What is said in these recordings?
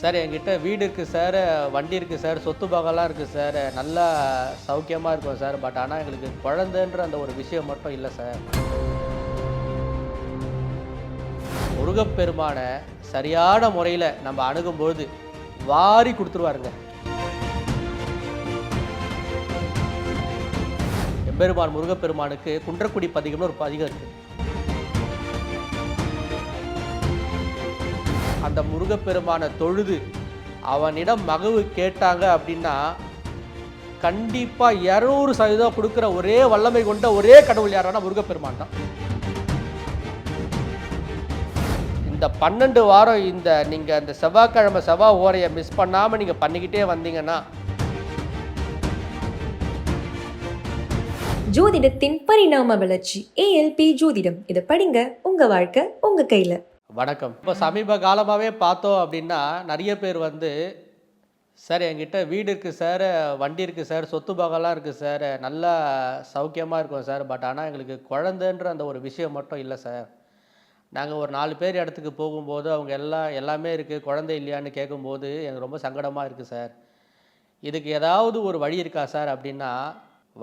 Sir என்கிட்ட வீடு இருக்குது சார் வண்டி இருக்குது சார் சொத்து பாகம்லாம் இருக்குது சார் நல்லா சௌக்கியமாக இருக்கும் சார். பட் ஆனால் எங்களுக்கு குழந்தைன்ற அந்த ஒரு விஷயம் மட்டும் இல்லை சார். முருகப்பெருமானை சரியான முறையில் நம்ம அணுகும்பொழுது வாரி கொடுத்துருவாருங்க. எம்பெருமான் முருகப்பெருமானுக்கு குன்றக்குடி பதிகம்னு ஒரு பதிகம் இருக்குது அந்த முருகப்பெருமானை தொழுது அவனிடம் மகவு கேட்டாங்க அப்படின்னா கண்டிப்பாக இரநூறு சதவீதம் கொடுக்குற ஒரே வல்லமை கொண்ட ஒரே கடவுள் யாரானா முருகப்பெருமான் தான். இந்த பன்னெண்டு வாரம் இந்த நீங்கள் அந்த செவ்வாய்க்கிழமை செவ்வாய் ஓரையை மிஸ் பண்ணாமல் நீங்கள் பண்ணிக்கிட்டே வந்தீங்கன்னா ஜோதிடத்தின் பரிணாம வளர்ச்சி ஏஎல்பி ஜோதிடம். இதை படிங்க. உங்க வாழ்க்கை உங்க கையில. வணக்கம். இப்போ சமீப காலமாகவே பார்த்தோம் அப்படின்னா நிறைய பேர் வந்து சார் என்கிட்ட வீடு இருக்குது சார் வண்டி இருக்குது சார் சொத்து பாகம்லாம் இருக்குது சார் நல்லா சௌக்கியமாக இருக்கும் சார் பட் ஆனால் எங்களுக்கு குழந்தைன்ற அந்த ஒரு விஷயம் மட்டும் இல்லை சார். நாங்கள் ஒரு நாலு பேர் இடத்துக்கு போகும்போது அவங்க எல்லாம் எல்லாமே இருக்குது குழந்தை இல்லையான்னு கேட்கும்போது எனக்கு ரொம்ப சங்கடமாக இருக்குது சார். இதுக்கு ஏதாவது ஒரு வழி இருக்கா சார்? அப்படின்னா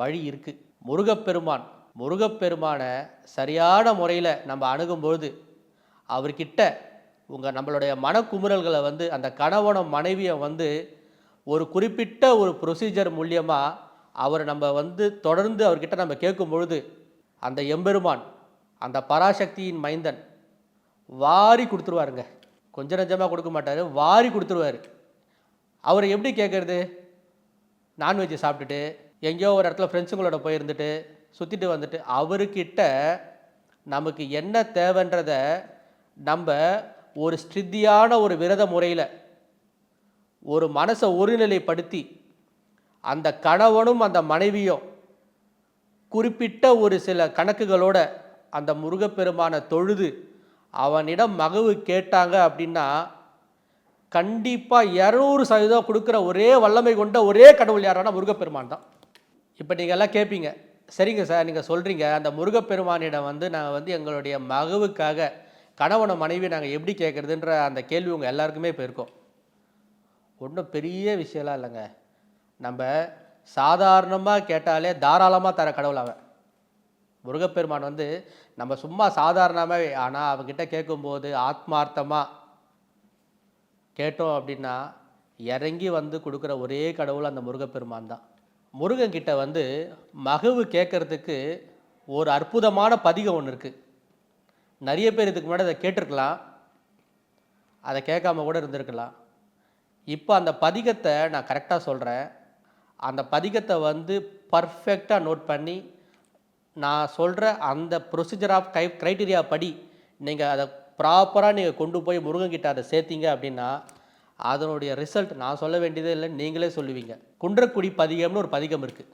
வழி இருக்குது முருகப்பெருமான் முருகப்பெருமானை சரியான முறையில் நம்ம அணுகும்பொழுது அவர்கிட்ட உங்கள் நம்மளுடைய மனக்குமுறல்களை வந்து அந்த கணவனும் மனைவியை வந்து ஒரு குறிப்பிட்ட ஒரு ப்ரொசீஜர் மூலியமாக அவர் நம்ம வந்து தொடர்ந்து அவர்கிட்ட நம்ம கேட்கும் பொழுது அந்த எம்பெருமான் அந்த பராசக்தியின் மைந்தன் வாரி கொடுத்துருவாருங்க. கொஞ்சம் நஞ்சமாக கொடுக்க மாட்டார் வாரி கொடுத்துருவாரு. அவர் எப்படி கேட்குறது? நான்வெஜ்ஜை சாப்பிட்டுட்டு எங்கேயோ ஒரு இடத்துல ஃப்ரெண்ட்ஸுங்களோட போயிருந்துட்டு சுற்றிட்டு வந்துட்டு அவர்கிட்ட நமக்கு என்ன தேவைன்றத நம்ம ஒரு ஸ்திதியான ஒரு விரத முறையில் ஒரு மனசை ஒருநிலைப்படுத்தி அந்த கணவனும் அந்த மனைவியும் குறிப்பிட்ட ஒரு சில கணக்குகளோட அந்த முருகப்பெருமானை தொழுது அவனிடம் மகவு கேட்டாங்க அப்படின்னா கண்டிப்பாக இரநூறு சதவீதம் கொடுக்குற ஒரே வல்லமை கொண்ட ஒரே கடவுள் யாரானா முருகப்பெருமான் தான். இப்போ நீங்கள் எல்லாம் கேட்பீங்க சரிங்க சார் நீங்கள் சொல்கிறீங்க அந்த முருகப்பெருமானிடம் வந்து நான் வந்து எங்களுடைய மகவுக்காக கணவனை மனைவி நாங்கள் எப்படி கேட்குறதுன்ற அந்த கேள்வி உங்கள் எல்லாருக்குமே போயிருக்கோம். ஒன்றும் பெரிய விஷயம்லாம் இல்லைங்க. நம்ம சாதாரணமாக கேட்டாலே தாராளமாக தர கடவுள் அவன். முருகப்பெருமான் வந்து நம்ம சும்மா சாதாரணமாகவே ஆனால் அவகிட்ட கேட்கும்போது ஆத்மார்த்தமாக கேட்டோம் அப்படின்னா இறங்கி வந்து கொடுக்குற ஒரே கடவுள் அந்த முருகப்பெருமான் தான். முருகன்கிட்ட வந்து மகவு கேட்கறதுக்கு ஒரு அற்புதமான பதிகம் ஒன்று இருக்குது நிறைய பேர் இதுக்கு முன்னாடி அதை கேட்டிருக்கலாம். அதை கேட்காம கூட இருந்திருக்கலாம். இப்போ அந்த பதிகத்தை நான் கரெக்டாக சொல்கிறேன் அந்த பதிகத்தை வந்து பர்ஃபெக்டாக நோட் பண்ணி நான் சொல்கிற அந்த ப்ரொசீஜர் ஆஃப் கை க்ரைட்டீரியா படி நீங்கள் அதை ப்ராப்பராக நீங்கள் கொண்டு போய் முருகன்கிட்ட அதை சேர்த்தீங்க அப்படின்னா அதனுடைய ரிசல்ட் நான் சொல்ல வேண்டியதே இல்லை நீங்களே சொல்லுவீங்க. குன்றக்குடி பதிகம்னு ஒரு பதிகம் இருக்குது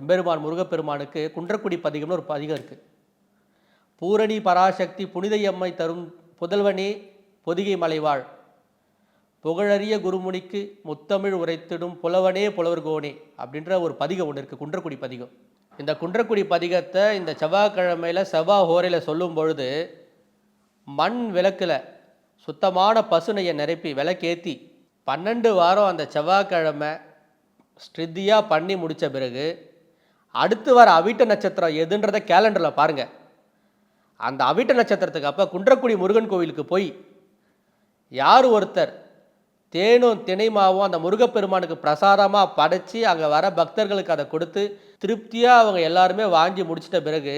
எம்பெருமான் முருகப்பெருமானுக்கு குன்றக்குடி பதிகம்னு ஒரு பதிகம் இருக்குது பூரணி பராசக்தி புனிதையம்மை தரும் புதல்வனே பொதிகை மலைவாழ். புகழறிய குருமுனிக்கு முத்தமிழ் உரைத்திடும் புலவனே புலவர்கோனே அப்படின்ற ஒரு பதிகம் ஒன்று இருக்குது குன்றக்குடி பதிகம். இந்த குன்றக்குடி பதிகத்தை இந்த செவ்வாய்க்கிழமையில் செவ்வாய் ஹோரையில் சொல்லும் பொழுது மண் விளக்கில் சுத்தமான பசுனையை நிரப்பி விளக்கேற்றி பன்னெண்டு வாரம் அந்த செவ்வாய்க்கிழமை ஸ்ட்ரித்தியாக பண்ணி முடித்த பிறகு அடுத்து வர அவிட்ட நட்சத்திரம் எதுன்றதை கேலண்டரில் பாருங்கள் அந்த அவிட்ட நட்சத்திரத்துக்கு அப்போ குன்றக்குடி முருகன் கோவிலுக்கு போய் யார் ஒருத்தர் தேனும் திணைமாவும் அந்த முருகப்பெருமானுக்கு பிரசாதமாக படைச்சி அங்கே வர பக்தர்களுக்கு அதை கொடுத்து திருப்தியாக அவங்க எல்லாருமே வாங்கி முடிச்சிட்ட பிறகு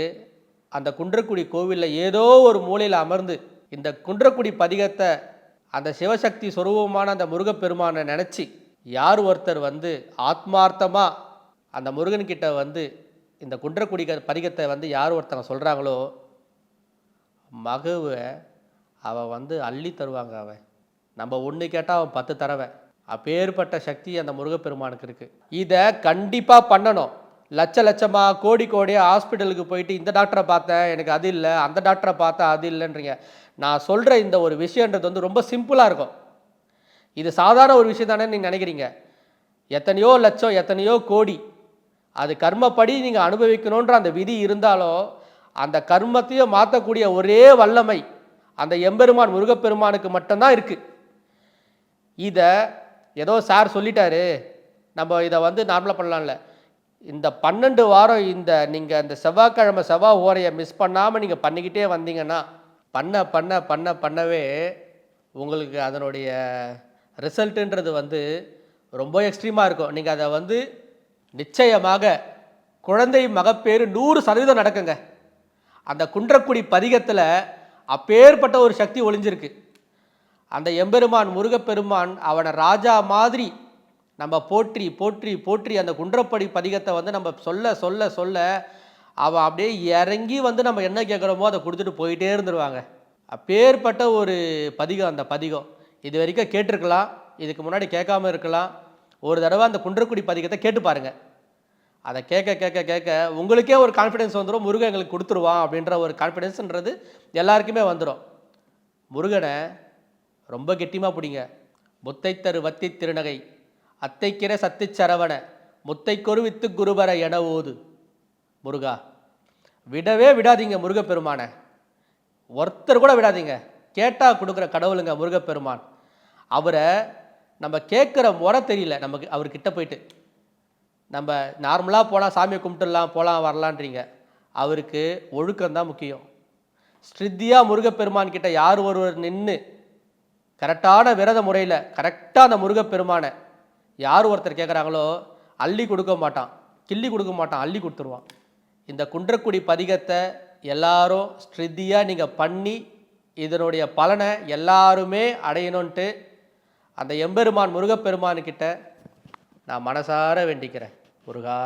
அந்த குன்றக்குடி கோவிலில் ஏதோ ஒரு மூலையில் அமர்ந்து இந்த குன்றக்குடி பதிகத்தை அந்த சிவசக்தி சொரூபமான அந்த முருகப்பெருமானை நினச்சி யார் ஒருத்தர் வந்து ஆத்மார்த்தமாக அந்த முருகன்கிட்ட வந்து இந்த குன்றக்குடி க- பதிகத்தை வந்து யார் ஒருத்தங்க சொல்கிறாங்களோ மகவை அவள் வந்து அள்ளி தருவாங்க அவன் நம்ம ஒன்று கேட்டால் அவன் பத்து தரவன் அப்பேற்பட்ட சக்தி அந்த முருகப்பெருமானுக்கு இருக்குது இதை கண்டிப்பாக பண்ணணும். லட்ச லட்சமாக கோடி கோடியாக ஹாஸ்பிட்டலுக்கு போயிட்டு இந்த டாக்டரை பார்த்தேன் எனக்கு அது இல்லை அந்த டாக்டரை பார்த்தேன் அது இல்லைன்றீங்க. நான் சொல்கிற இந்த ஒரு விஷயன்றது வந்து ரொம்ப சிம்பிளாக இருக்கும். இது சாதாரண ஒரு விஷயம் தானே நீங்கள் நினைக்கிறீங்க. எத்தனையோ லட்சம் எத்தனையோ கோடி. அது கர்மப்படி நீங்கள் அனுபவிக்கணுன்ற அந்த விதி இருந்தாலும் அந்த கர்மத்தையும் மாற்றக்கூடிய ஒரே வல்லமை அந்த எம்பெருமான் முருகப்பெருமானுக்கு மட்டும்தான் இருக்குது இதை ஏதோ சார் சொல்லிட்டாரு. நம்ம இதை வந்து நார்மலாக பண்ணலாம்ல. இந்த பன்னெண்டு வாரம் இந்த நீங்கள் இந்த செவ்வாய்க்கிழமை செவ்வாய் ஓரையை மிஸ் பண்ணாமல் நீங்கள் பண்ணிக்கிட்டே வந்தீங்கன்னா பண்ண பண்ண பண்ண பண்ணவே உங்களுக்கு அதனுடைய ரிசல்ட்டுன்றது வந்து ரொம்ப எக்ஸ்ட்ரீமாக இருக்கும். நீங்கள் அதை வந்து நிச்சயமாக குழந்தை மகப்பேறு நூறு சதவீதம் நடக்குங்க. அந்த குன்றக்குடி பதிகத்தில் அப்பேற்பட்ட ஒரு சக்தி ஒளிஞ்சிருக்கு. அந்த எம்பெருமான் முருகப்பெருமான் அவனை ராஜா மாதிரி நம்ம போற்றி போற்றி போற்றி அந்த குன்றப்படி பதிகத்தை வந்து நம்ம சொல்ல சொல்ல சொல்ல அவன் அப்படியே இறங்கி வந்து நம்ம என்ன கேட்குறோமோ அதை கொடுத்துட்டு போயிட்டே இருந்துருவாங்க. அப்பேற்பட்ட ஒரு பதிகம் அந்த பதிகம். இது வரைக்கும் கேட்டிருக்கலாம். இதுக்கு முன்னாடி கேட்காம இருக்கலாம். ஒரு தடவை அந்த குன்றக்குடி பதிகத்தை கேட்டு பாருங்கள் அதை கேட்க கேட்க கேட்க உங்களுக்கே ஒரு கான்ஃபிடென்ஸ் வந்துடும் முருகன் எங்களுக்கு கொடுத்துருவான் அப்படின்ற ஒரு கான்ஃபிடென்ஸ்ன்றது எல்லாருக்குமே வந்துடும் முருகனை ரொம்ப கெட்டிமாக பிடிங்க. முத்தை தரு வத்தி திருநகை அத்தைக்கிற சத்திச் சரவண முத்தை கொருவித்து குருபர என ஓது முருகா விடவே விடாதீங்க முருகப்பெருமானை. ஒருத்தர் கூட விடாதீங்க. கேட்டால் கொடுக்குற கடவுளுங்க முருகப்பெருமான். அவரை நம்ம கேட்குற முறை தெரியல. நமக்கு அவர்கிட்ட போயிட்டு நம்ம நார்மலாக போனால் சாமியை கும்பிட்டுடலாம் போகலாம் வரலான்றீங்க அவருக்கு ஒழுக்கம் தான் முக்கியம். ஸ்ரித்தியாக முருகப்பெருமான் கிட்ட யார் ஒருவர் நின்று கரெக்டான விரத முறையில் கரெக்டாக அந்த முருகப்பெருமானை யார் ஒருத்தர் கேட்குறாங்களோ அள்ளி கொடுக்க மாட்டான். கிள்ளி கொடுக்க மாட்டான் அள்ளி கொடுத்துருவான். இந்த குன்றக்குடி பதிகத்தை எல்லாரும் ஸ்ரித்தியாக நீங்கள் பண்ணி இதனுடைய பலனை எல்லாருமே அடையணுன்ட்டு அந்த எம்பெருமான் முருகப்பெருமானுக்கிட்ட நான் மனசார வேண்டிக்கிறேன். முருகா.